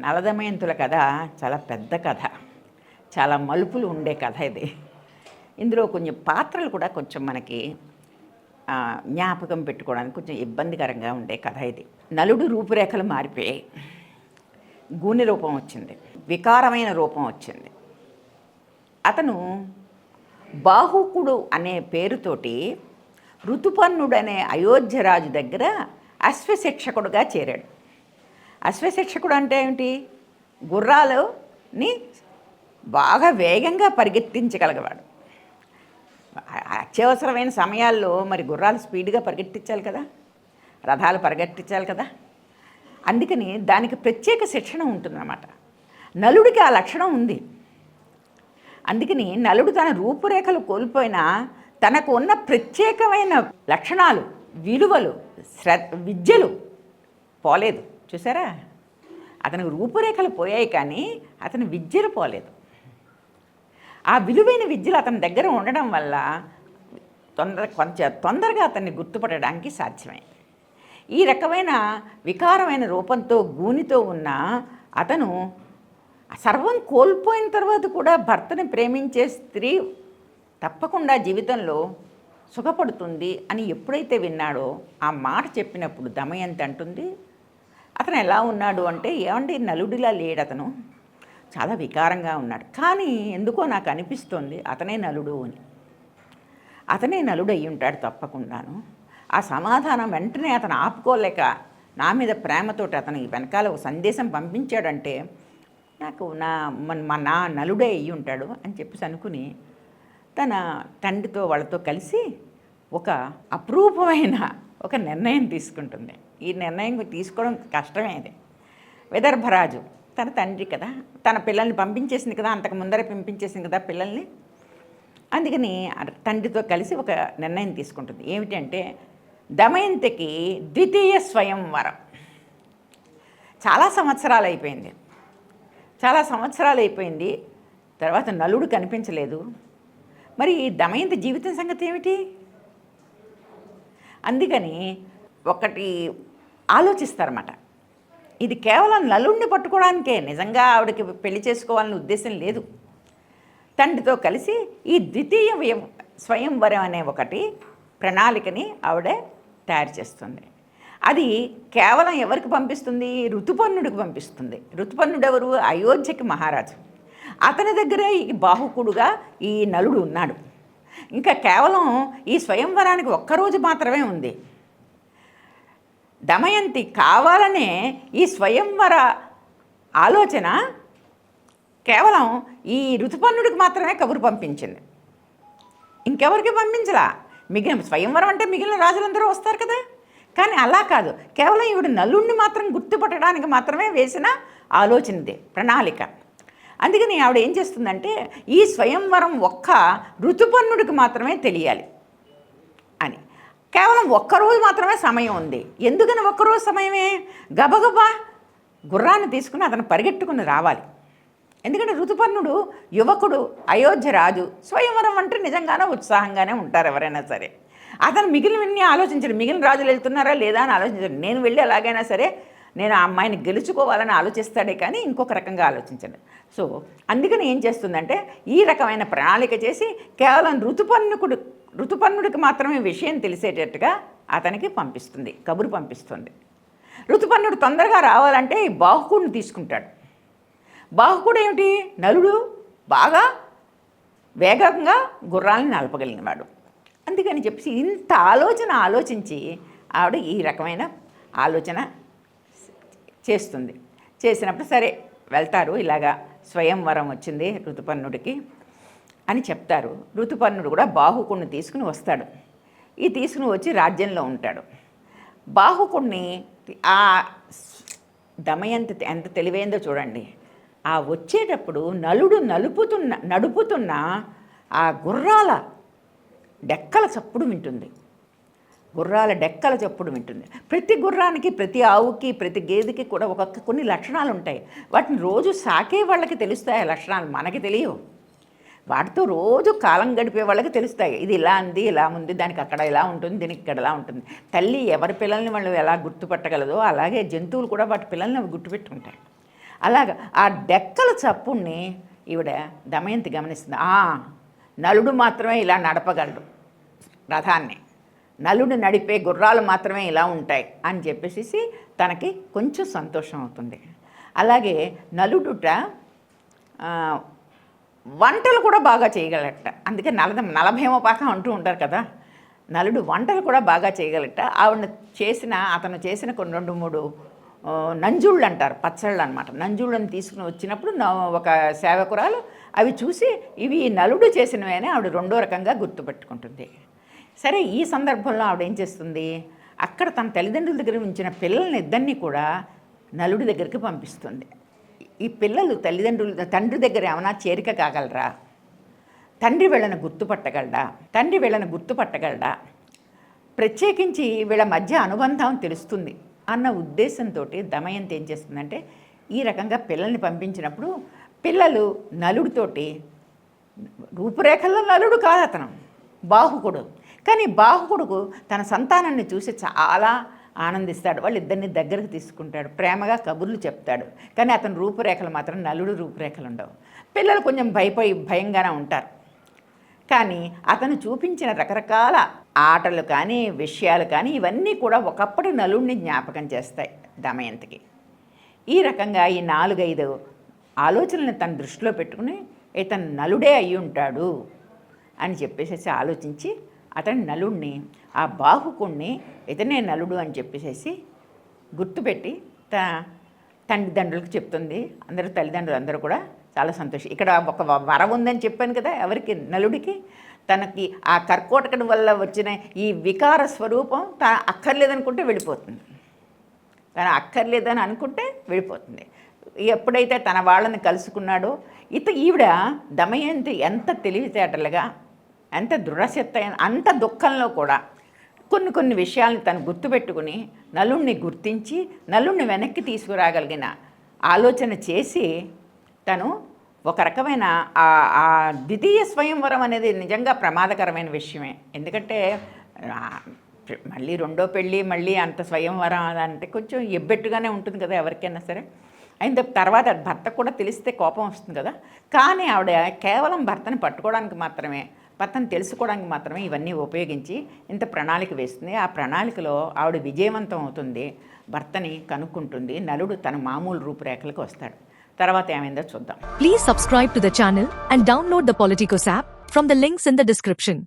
నలదమయంతుల కథ చాలా పెద్ద కథ. చాలా మలుపులు ఉండే కథ ఇది. ఇందులో కొంచెం పాత్రలు కూడా కొంచెం మనకి జ్ఞాపకం పెట్టుకోవడానికి కొంచెం ఇబ్బందికరంగా ఉండే కథ ఇది. నలుడు రూపురేఖలు మారిపోయాయి. గూని రూపం వచ్చింది. వికారమైన రూపం వచ్చింది. అతను బాహుకుడు అనే పేరుతోటి ఋతుపన్నుడనే అయోధ్యరాజు దగ్గర అశ్వశిక్షకుడుగా చేరాడు. అశ్వశిక్షకుడు అంటే ఏమిటి గుర్రాలని బాగా వేగంగా పరిగెత్తించగలగవాడు. అత్యవసరమైన సమయాల్లో మరి గుర్రాలు స్పీడ్గా పరిగెత్తించాలి కదా? రథాలు పరిగెత్తించాలి కదా? అందుకని దానికి ప్రత్యేక శిక్షణ ఉంటుందన్నమాట. నలుడికి ఆ లక్షణం ఉంది. అందుకని నలుడు తన రూపురేఖలు కోల్పోయినా తనకు ఉన్న ప్రత్యేకమైన లక్షణాలు విలువలు శ్ర విద్యలు పోలేదు. చూసారా? అతనికి రూపురేఖలు పోయాయి కానీ అతని విద్యలు పోలేదు. ఆ విలువైన విద్యలు అతని దగ్గర ఉండడం వల్ల తొందర కొంచెం తొందరగా అతన్ని గుర్తుపట్టడానికి సాధ్యమైంది ఈ రకమైన వికారమైన రూపంతో గూనితో ఉన్న అతను సర్వం కోల్పోయిన తర్వాత కూడా భర్తని ప్రేమించే స్త్రీ తప్పకుండా జీవితంలో సుఖపడుతుంది అని ఎప్పుడైతే విన్నాడో ఆ మాట చెప్పినప్పుడు దమయంతి అంటుంది? అతను ఎలా ఉన్నాడు అంటే ఏమండి నలుడిలా లేడు అతను. చాలా వికారంగా ఉన్నాడు. కానీ ఎందుకో నాకు అనిపిస్తోంది అతనే నలుడు అని. అతనే నలుడు అయి ఉంటాడు తప్పకుండాను. ఆ సమాధానం వెంటనే అతను ఆపుకోలేక నా మీద ప్రేమతోటి అతనికి వెనకాల ఒక సందేశం పంపించాడంటే నాకు నా మన మా నా నలుడే అయ్యి ఉంటాడు అని చెప్పేసి అనుకుని తన తండ్రితో వాళ్ళతో కలిసి ఒక అపురూపమైన ఒక నిర్ణయం తీసుకుంటుంది. ఈ నిర్ణయం తీసుకోవడం కష్టమే అది. విదర్భరాజు తన తండ్రి కదా తన పిల్లల్ని పంపించేసింది కదా అంతకు ముందరే పంపించేసింది కదా పిల్లల్ని. అందుకని తండ్రితో కలిసి ఒక నిర్ణయం తీసుకుంటుంది. ఏమిటంటే దమయంతికి ద్వితీయ స్వయంవరం చాలా సంవత్సరాలు అయిపోయింది. చాలా సంవత్సరాలు అయిపోయింది. తర్వాత నలుడు కనిపించలేదు. మరి ఈ దమయంతి జీవితం సంగతి ఏమిటి? అందుకని ఒకటి ఆలోచిస్తారన్నమాట. ఇది కేవలం నలుడిని పట్టుకోవడానికే నిజంగా ఆవిడకి పెళ్ళి చేసుకోవాలని ఉద్దేశం లేదు. తండ్రితో కలిసి ఈ ద్వితీయ స్వయంవరం అనే ఒకటి ప్రణాళికని ఆవిడే తయారు చేస్తుంది. అది కేవలం ఎవరికి పంపిస్తుంది? ఋతుపన్నుడికి పంపిస్తుంది. ఋతుపన్నుడెవరు ఎవరు అయోధ్యకి మహారాజు. అతని దగ్గర ఈ బాహుకుడుగా ఈ నలుడు ఉన్నాడు. ఇంకా కేవలం ఈ స్వయంవరానికి ఒక్కరోజు మాత్రమే ఉంది. దమయంతి కావాలనే ఈ స్వయంవర ఆలోచన కేవలం ఈ ఋతుపర్ణుడికి మాత్రమే కబురు పంపించింది. ఇంకెవరికి పంపించలా? మిగిలిన స్వయంవరం అంటే మిగిలిన రాజులందరూ వస్తారు కదా. కానీ అలా కాదు. కేవలం ఈవిడ నలుణ్ణి మాత్రం గుర్తుపట్టడానికి మాత్రమే వేసిన ఆలోచనదే ప్రణాళిక. అందుకని ఆవిడ ఏం చేస్తుందంటే ఈ స్వయంవరం ఒక్క ఋతుపర్ణుడికి మాత్రమే తెలియాలి. కేవలం ఒక్కరోజు మాత్రమే సమయం ఉంది. ఎందుకని ఒక్కరోజు సమయమే? గబగబా గుర్రాన్ని తీసుకుని అతను పరిగెట్టుకుని రావాలి. ఎందుకంటే ఋతుపర్ణుడు యువకుడు అయోధ్య రాజు స్వయంవరం అంటే నిజంగానే ఉత్సాహంగానే ఉంటారు ఎవరైనా సరే. అతను మిగిలినవన్నీ ఆలోచించడు. మిగిలిన రాజులు వెళ్తున్నారా లేదా అని ఆలోచించడు. నేను వెళ్ళి ఎలాగైనా సరే నేను ఆ అమ్మాయిని గెలుచుకోవాలని ఆలోచిస్తాడే కానీ ఇంకొక రకంగా ఆలోచించండి. సో అందుకని ఏం చేస్తుందంటే ఈ రకమైన ప్రణాళిక చేసి కేవలం ఋతుపన్నుకుడు ఋతుపన్నుడికి మాత్రమే విషయం తెలిసేటట్టుగా అతనికి పంపిస్తుంది కబురు పంపిస్తుంది. ఋతుపన్నుడు తొందరగా రావాలంటే ఈ బాహుకుడిని తీసుకుంటాడు. బాహుకుడు ఏమిటి? నలుడు బాగా వేగంగా గుర్రాలను నలపగలిగినవాడు. అందుకని చెప్పేసి ఇంత ఆలోచన ఆలోచించి ఆవిడ ఈ రకమైన ఆలోచన చేస్తుంది. చేసినప్పుడు సరే వెళ్తారు ఇలాగా స్వయంవరం వచ్చింది ఋతుపర్ణుడికి అని చెప్తారు. ఋతుపర్ణుడు కూడా బాహుకుణ్ణి తీసుకుని వస్తాడు. ఈ తీసుకుని వచ్చి రాజ్యంలో ఉంటాడు. బాహుకుణ్ణి ఆ దమయంతి ఎంత తెలివైందో చూడండి. ఆ వచ్చేటప్పుడు నలుడు నలుపుతున్న నడుపుతున్న ఆ గుర్రాల డెక్కల చప్పుడు వింటుంది. గుర్రాల డెక్కల చప్పుడు వింటుంది. ప్రతి గుర్రానికి ప్రతి ఆవుకి ప్రతి గేదెకి కూడా ఒక్కొక్క కొన్ని లక్షణాలు ఉంటాయి. వాటిని రోజు సాకే వాళ్ళకి తెలుస్తాయి ఆ లక్షణాలు. మనకి తెలియవు. వాటితో రోజు కాలం గడిపే వాళ్ళకి తెలుస్తాయి. ఇది ఇలా ఉంది ఇలా ఉంది దానికి అక్కడ ఇలా ఉంటుంది దీనికి ఇక్కడ ఇలా ఉంటుంది. తల్లి ఎవరి పిల్లల్ని వాళ్ళు ఎలా గుర్తుపట్టగలదో అలాగే జంతువులు కూడా వాటి పిల్లల్ని అవి గుర్తుపెట్టుకుంటాయి అలాగ ఆ డెక్కల చప్పుణ్ణి ఈవిడ దమయంతి గమనిస్తుంది. నలుడు మాత్రమే ఇలా నడపగలడు రథాన్ని నలుడు నడిపే గుర్రాలు మాత్రమే ఇలా ఉంటాయి అని చెప్పేసి తనకి కొంచెం సంతోషం అవుతుంది. అలాగే నలుడుట వంటలు కూడా బాగా చేయగలట. అందుకే నలద నలభేమపాకం అంటూ ఉంటారు కదా. నలుడు వంటలు కూడా బాగా చేయగలట. ఆవిడ చేసిన అతను చేసిన కొన్ని రెండు మూడు నంజుళ్ళు అంటారు పచ్చళ్ళు అనమాట నంజుళ్ళని తీసుకుని వచ్చినప్పుడు ఒక సేవకురాలు అవి చూసి ఇవి నలుడు చేసినవి అని ఆవిడ రెండో రకంగా గుర్తుపెట్టుకుంటుంది. సరే ఈ సందర్భంలో ఆవిడ ఏం చేస్తుంది? అక్కడ తన తల్లిదండ్రుల దగ్గర ఉంచిన పిల్లల్ని ఇద్దరిని కూడా నలుడి దగ్గరికి పంపిస్తుంది. ఈ పిల్లలు తల్లిదండ్రులు తండ్రి దగ్గర ఏమైనా చేరిక కాగలరా? తండ్రి వీళ్ళని గుర్తుపట్టగలడా? తండ్రి వీళ్ళని గుర్తుపట్టగలడా? ప్రత్యేకించి వీళ్ళ మధ్య అనుబంధం తెలుస్తుంది అన్న ఉద్దేశంతో దమయంతి ఏం చేస్తుందంటే ఈ రకంగా పిల్లల్ని పంపించినప్పుడు పిల్లలు నలుడితోటి రూపురేఖల్లో నలుడు కాదు అతను బాహుకుడు. కానీ బాహుకుడుకు తన సంతానాన్ని చూసి చాలా ఆనందిస్తాడు. వాళ్ళిద్దరిని దగ్గరకు తీసుకుంటాడు. ప్రేమగా కబుర్లు చెప్తాడు. కానీ అతని రూపురేఖలు మాత్రం నలుడు రూపురేఖలు ఉండవు పిల్లలు కొంచెం భయపోయి భయంగానే ఉంటారు. కానీ అతను చూపించిన రకరకాల ఆటలు కానీ విషయాలు కానీ ఇవన్నీ కూడా ఒకప్పటి నలుడిని జ్ఞాపకం చేస్తాయి దమయంతికి. ఈ రకంగా ఈ నాలుగైదు ఆలోచనలను తన దృష్టిలో పెట్టుకుని ఇతను నలుడే అయి ఉంటాడు అని చెప్పేసి ఆలోచించి అతని నలుడిని ఆ బాహుకుణ్ణి ఇతనే నలుడు అని చెప్పేసి గుర్తుపెట్టి త తల్లిదండ్రులకు చెప్తుంది. అందరూ తల్లిదండ్రులు అందరూ కూడా చాలా సంతోషం. ఇక్కడ ఒక వరం ఉందని చెప్పాను కదా ఎవరికి? నలుడికి. తనకి ఆ కర్కోటకం వల్ల వచ్చిన ఈ వికార స్వరూపం తన అక్కర్లేదనుకుంటే వెళ్ళిపోతుంది. తను అక్కర్లేదని అనుకుంటే వెళ్ళిపోతుంది. ఎప్పుడైతే తన వాళ్ళని కలుసుకున్నాడో ఇత ఈవిడ దమయంతి ఎంత తెలివితేటలుగా ఎంత దృఢశక్త అంత దుఃఖంలో కూడా కొన్ని కొన్ని విషయాలను తను గుర్తుపెట్టుకుని నలుణ్ణి గుర్తించి నలుణ్ణి వెనక్కి తీసుకురాగలిగిన ఆలోచన చేసి తను ఒక రకమైన ఆ- ఆ ద్వితీయ స్వయంవరం అనేది నిజంగా ప్రమాదకరమైన విషయమే. ఎందుకంటే మళ్ళీ రెండో పెళ్ళి మళ్ళీ అంత స్వయంవరం అంటే కొంచెం ఎబ్బెట్టుగానే ఉంటుంది కదా ఎవరికైనా సరే. అయిన తర్వాత భర్త కూడా తెలిస్తే కోపం వస్తుంది కదా. కానీ ఆవిడ కేవలం భర్తని పట్టుకోవడానికి మాత్రమే పతను తెలుసుకోవడానికి మాత్రమే ఇవన్నీ ఉపయోగించి ఇంత ప్రణాళిక వేస్తుంది. ఆ ప్రణాళికలో ఆవిడ విజయవంతం అవుతుంది భర్తని కనుక్కుంటుంది నలుడు తన మామూలు రూపురేఖలకు వస్తాడు. తర్వాత ఏమైందో చూద్దాం. Please subscribe to the channel and download the Politikos app from the links in the description